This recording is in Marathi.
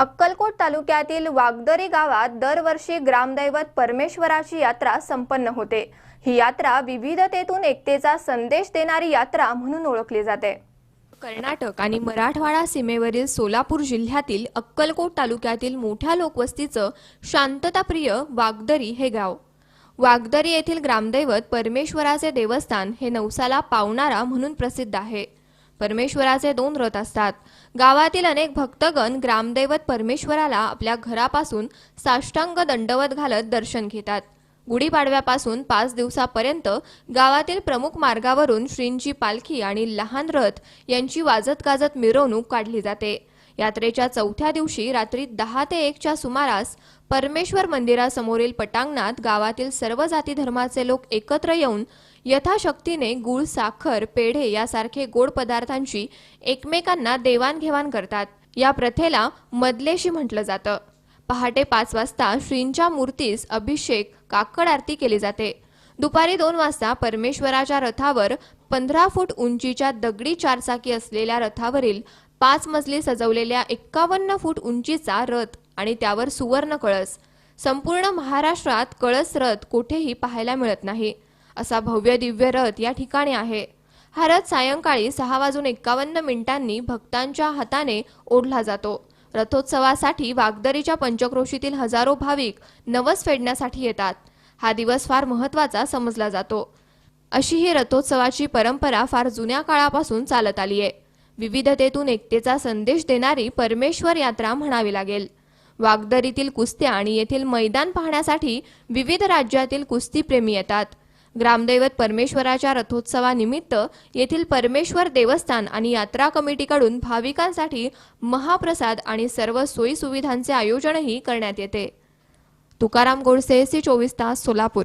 अक्कलकोट तालुक्यातील वागदरी गावात दरवर्षी ग्रामदैवत परमेश्वराची यात्रा संपन्न होते. ही यात्रा विविधतेतून एकतेचा संदेश देणारी यात्रा म्हणून ओळखली जाते. कर्नाटक आणि मराठवाडा सीमेवरील सोलापूर जिल्ह्यातील अक्कलकोट तालुक्यातील मोठ्या लोकवस्तीचं शांतताप्रिय वागदरी हे गाव. वागदरी येथील ग्रामदैवत परमेश्वराचे देवस्थान हे नवसाला पावणारा म्हणून प्रसिद्ध आहे. परमेश्वराचे दोन रथ असतात. गावातील अनेक भक्तगण ग्रामदैवत परमेश्वराला आपल्या घरापासून साष्टांग दंडवत घालत दर्शन घेतात. गुढीपाडव्यापासून पाच दिवसापर्यंत गावातील प्रमुख मार्गावरून श्रींची पालखी आणि लहान रथ यांची वाजत गाजत मिरवणूक काढली जाते. यात्रेच्या चौथ्या दिवशी रात्री दहा ते एकच्या सुमारास परमेश्वर मंदिरासमोरील पटांगणात गावातील सर्व जाती धर्माचे लोक एकत्र येऊन यथाशक्तीने गुळ साखर पेढे यासारखे गोड पदार्थांची एकमेकांना देवाणघेवाण करतात. या प्रथेला मदलेशी म्हटलं जातं. पहाटे पाच वाजता श्रींच्या मूर्तीस अभिषेक काकड आरती केली जाते. दुपारी दोन वाजता परमेश्वराच्या रथावर पंधरा फूट उंचीच्या दगडी चारचाकी असलेल्या रथावरील पाच मजली सजवलेल्या एक्कावन्न फूट उंचीचा रथ आणि त्यावर सुवर्ण कळस. संपूर्ण महाराष्ट्रात कळस रथ कुठेही पाहायला मिळत नाही. असा भव्य दिव्य रथ या ठिकाणी आहे. हा रथ सायंकाळी सहा वाजून एक्कावन्न मिनिटांनी भक्तांच्या हाताने ओढला जातो. रथोत्सवासाठी वागदरीच्या पंचक्रोशीतील हजारो भाविक नवस फेडण्यासाठी येतात. हा दिवस फार महत्त्वाचा समजला जातो. अशी ही रथोत्सवाची परंपरा फार जुन्या काळापासून चालत आली आहे विविधतेतून एकतेचा संदेश देणारी परमेश्वर यात्रा म्हणावी लागेल. वागदरीतील कुस्त्या आणि येथील मैदान पाहण्यासाठी विविध राज्यातील कुस्तीप्रेमी येतात. ग्रामदैवत परमेश्वराच्या रथोत्सवानिमित्त येथील परमेश्वर देवस्थान आणि यात्रा कमिटीकडून भाविकांसाठी महाप्रसाद आणि सर्व सोयी सुविधांचे आयोजनही करण्यात येते. तुकाराम गोडसे सी चोवीस तास सोलापूर.